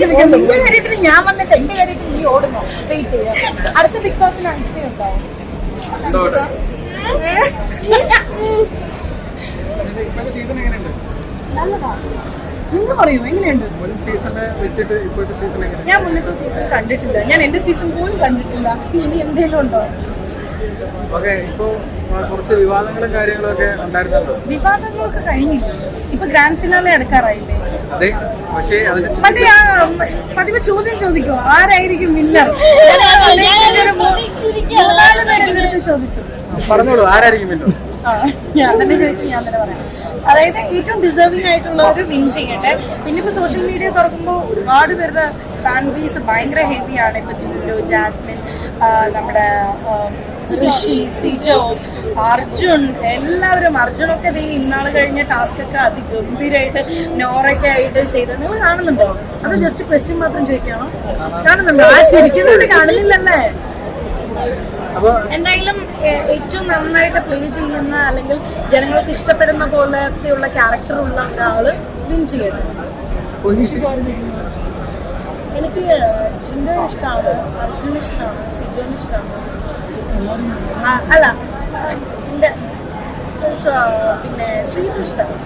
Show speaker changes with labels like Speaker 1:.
Speaker 1: നിന്റെ കാര്യത്തിന് ഞാൻ വന്നിട്ട് എന്റെ കാര്യത്തിന് നീ ഓടുന്നു? വെയിറ്റ് ചെയ്യാം. അടുത്ത ബിഗ് ബോസിന് അഞ്ച് ഉണ്ടാവും നിങ്ങൾ പറയൂ? എങ്ങനെയുണ്ട്? ഞാൻ മുന്നത്തെ സീസൺ കണ്ടിട്ടില്ല. ഞാൻ എന്റെ സീസൺ പോലും കണ്ടിട്ടില്ല. ഇനി എന്തെങ്കിലും ഉണ്ടോ?
Speaker 2: ഓക്കെ ഇപ്പോ കുറച്ച് വിവാദങ്ങളും കാര്യങ്ങളും ഒക്കെ ഉണ്ടായിരുന്നല്ലോ?
Speaker 1: വിവാദങ്ങളൊക്കെ കഴിഞ്ഞില്ല ഇപ്പൊ ഗ്രാൻഡ് ഫിനാലെ എടുക്കാറായില്ലേ മറ്റേ പതിവ് ചോദ്യം ചോദിക്കോ ആരായിരിക്കും വിന്നർ മൂന്നാൽ അടുത്ത് ചോദിച്ചു.
Speaker 2: പറഞ്ഞോളൂ ആരായിരിക്കും
Speaker 1: വിന്നർ ഞാൻ തന്നെ ചോദിച്ചു ഞാൻ തന്നെ പറയാം. അതായത് ഏറ്റവും ഡിസേർവിംഗ് ആയിട്ടുള്ള ഒരു വിൻ ചെയ്യട്ടെ. പിന്നെ ഇപ്പൊ സോഷ്യൽ മീഡിയ തുറക്കുമ്പോൾ ഒരുപാട് പേരുടെ ഫാൻ ബേസ് ഭയങ്കര ഹെവിയാണ് ഇപ്പൊ ജിൻഡോ ജാസ്മിൻ നമ്മുടെ ഋഷി സിജോ അർജുൻ എല്ലാവരും അർജുനൊക്കെ ദേ ഇന്നാൾ കഴിഞ്ഞ ടാസ്കൊക്കെ അതിഗംഭീരമായിട്ട് നോറൊക്കെ ആയിട്ട് ചെയ്തത്. നിങ്ങൾ കാണുന്നുണ്ടോ? അത് ജസ്റ്റ് ക്വസ്റ്റ്യൻ മാത്രം ചോദിക്കണോ കാണുന്നുണ്ടോ? ആ ചിരിക്കുന്നുണ്ട് കാണുന്നില്ലല്ലേ? എന്തായാലും ഏറ്റവും നന്നായിട്ട് പ്ലേ ചെയ്യുന്ന അല്ലെങ്കിൽ ജനങ്ങൾക്ക് ഇഷ്ടപ്പെടുന്ന പോലത്തെയുള്ള ക്യാരക്ടർ ഉള്ള ഒരാൾ വിൻ ചെയ്യട്ടെ എനിക്ക് ജിൻഡോ ഇഷ്ടമാണ് അർജുൻ ഇഷ്ടമാണ് സിജോൻ ഇഷ്ടമാണ് അല്ല എന്റെ പിന്നെ ശ്രീതു ഇഷ്ടമാണ്